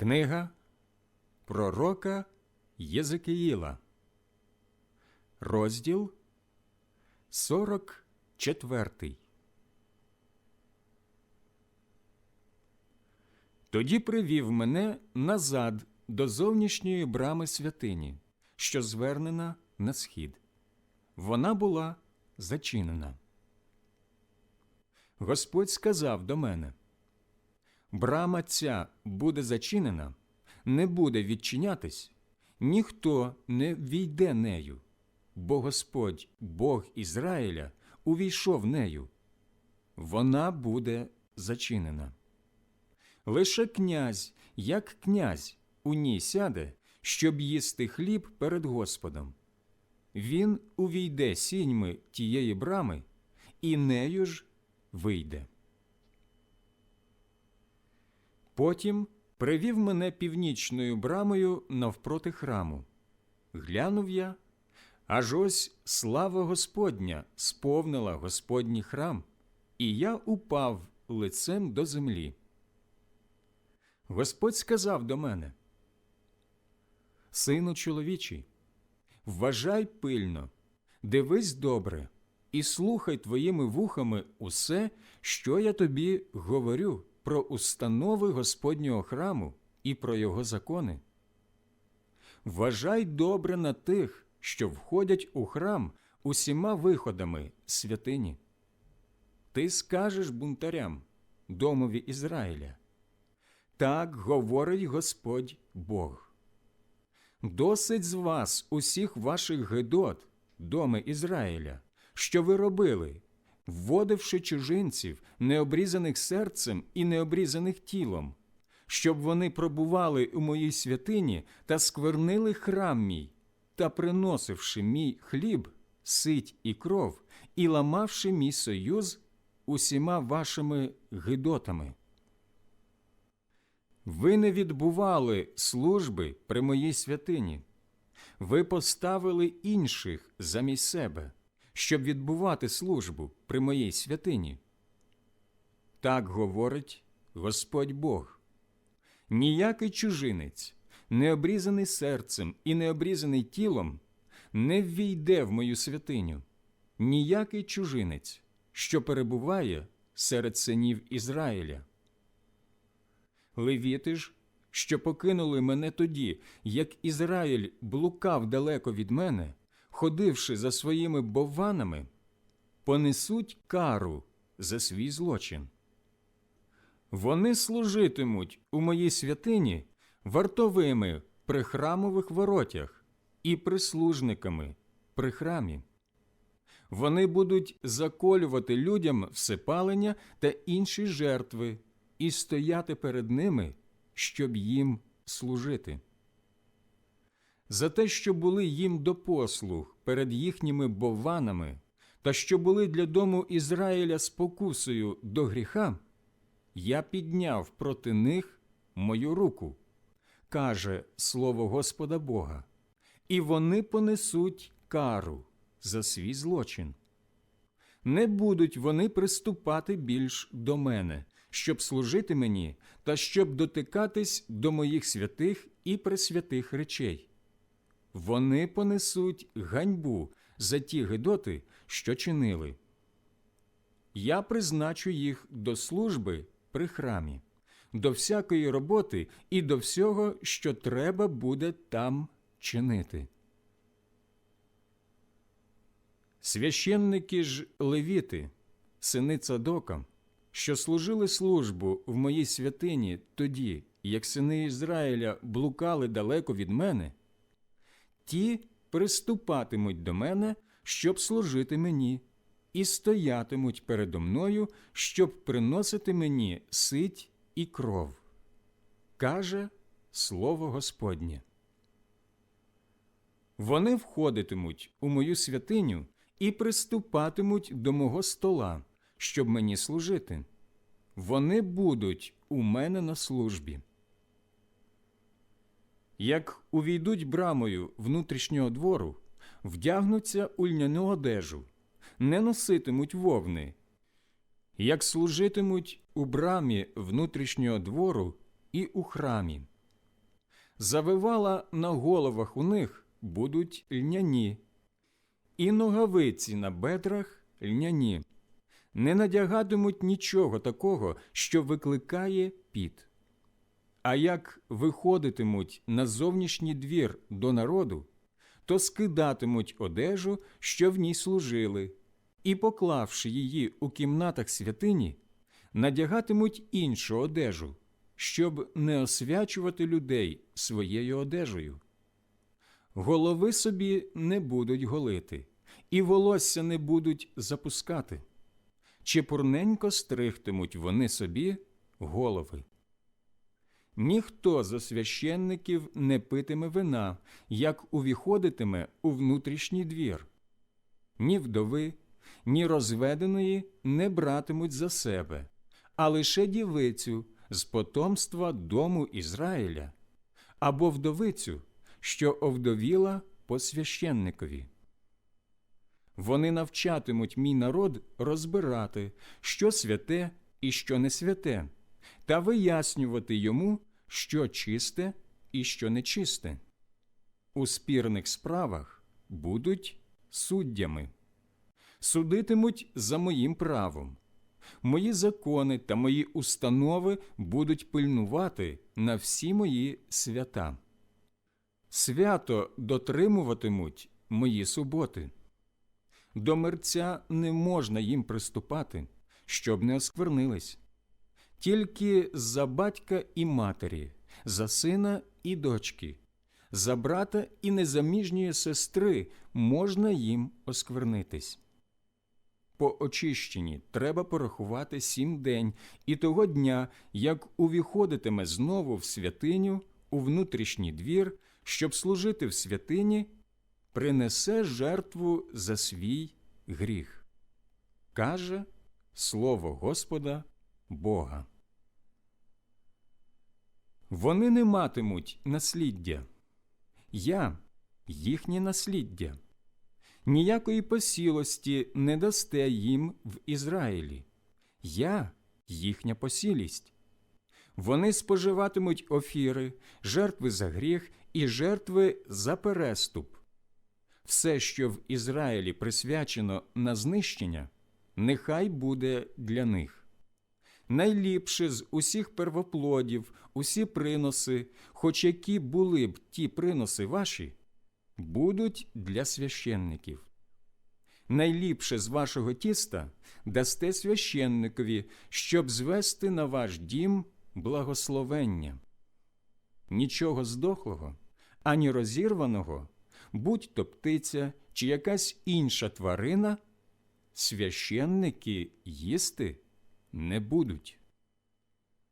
Книга Пророка Єзекиїла, розділ 44. Тоді привів мене назад до зовнішньої брами святині, що звернена на схід. Вона була зачинена. Господь сказав до мене брама ця буде зачинена, не буде відчинятись, ніхто не війде нею, бо Господь, Бог Ізраїля, увійшов нею. Вона буде зачинена. Лише князь, як князь, у ній сяде, щоб їсти хліб перед Господом. Він увійде сіньми тієї брами, і нею ж вийде. Потім привів мене північною брамою навпроти храму. Глянув я, аж ось слава Господня сповнила Господній храм, і я упав лицем до землі. Господь сказав до мене: Сину чоловічий, вважай пильно, дивись добре і слухай твоїми вухами усе, що я тобі говорю про установи Господнього храму і про його закони. Вважай добре на тих, що входять у храм усіма виходами святині. Ти скажеш бунтарям, домові Ізраїля. Так говорить Господь Бог. Досить з вас усіх ваших гидот, доми Ізраїля, що ви робили, вводивши чужинців, необрізаних серцем і необрізаних тілом, щоб вони пробували у моїй святині та сквернили храм мій, та приносивши мій хліб, сить і кров, і ламавши мій союз усіма вашими гидотами. Ви не відбували служби при моїй святині. Ви поставили інших замість себе, щоб відбувати службу при моїй святині. Так говорить Господь Бог. Ніякий чужинець, не обрізаний серцем і не обрізаний тілом, не ввійде в мою святиню, ніякий чужинець, що перебуває серед синів Ізраїля. Левіти ж, що покинули мене тоді, як Ізраїль блукав далеко від мене, ходивши за своїми бованами, понесуть кару за свій злочин. Вони служитимуть у моїй святині вартовими при храмових воротях і прислужниками при храмі. Вони будуть заколювати людям всепалення та інші жертви і стояти перед ними, щоб їм служити. За те, що були їм до послуг перед їхніми бованами, та що були для дому Ізраїля спокусою до гріха, я підняв проти них мою руку, каже слово Господа Бога, і вони понесуть кару за свій злочин. Не будуть вони приступати більш до мене, щоб служити мені та щоб дотикатись до моїх святих і пресвятих речей. Вони понесуть ганьбу за ті гидоти, що чинили. Я призначу їх до служби при храмі, до всякої роботи і до всього, що треба буде там чинити. Священники ж левіти, сини Цадока, що служили службу в моїй святині тоді, як сини Ізраїля блукали далеко від мене, ті приступатимуть до мене, щоб служити мені, і стоятимуть передо мною, щоб приносити мені сить і кров. Каже Слово Господнє. Вони входитимуть у мою святиню і приступатимуть до мого стола, щоб мені служити. Вони будуть у мене на службі. Як увійдуть брамою внутрішнього двору, вдягнуться у льняну одежу, не носитимуть вовни, як служитимуть у брамі внутрішнього двору і у храмі, Завивала на головах у них будуть льняні, і ногавиці на бедрах льняні, не надягатимуть нічого такого, що викликає піт. А як виходитимуть на зовнішній двір до народу, то скидатимуть одежу, що в ній служили, і, поклавши її у кімнатах святині, надягатимуть іншу одежу, щоб не освячувати людей своєю одежею. Голови собі не будуть голити, і волосся не будуть запускати. Чепурненько стригтимуть вони собі голови. Ніхто з священників не питиме вина, як увіходитиме у внутрішній двір. Ні вдови, ні розведеної не братимуть за себе, а лише дівицю з потомства дому Ізраїля або вдовицю, що овдовіла по священникові. Вони навчатимуть мій народ розбирати, що святе і що не святе, та вияснювати йому, що чисте і що нечисте. У спірних справах будуть суддями, судитимуть за моїм правом. Мої закони та мої установи будуть пильнувати на всі мої свята. Свято дотримуватимуть мої суботи. До мерця не можна їм приступати, щоб не осквернились. Тільки за батька і матері, за сина і дочки, за брата і незаміжньої сестри можна їм осквернитись. По очищенні треба порахувати сім день і того дня, як увіходитиме знову в святиню у внутрішній двір, щоб служити в святині, принесе жертву за свій гріх. Каже Слово Господа Бога. Вони не матимуть насліддя. Я їхнє насліддя. Ніякої посілості не дасте їм в Ізраїлі. Я їхня посілість. Вони споживатимуть офіри, жертви за гріх і жертви за переступ. Все, що в Ізраїлі присвячено на знищення, нехай буде для них. Найліпше з усіх первоплодів, усі приноси, хоч які були б ті приноси ваші, будуть для священників. Найліпше з вашого тіста дасте священникові, щоб звести на ваш дім благословення. Нічого здохлого, ані розірваного, будь то птиця чи якась інша тварина, священники їсти не будуть.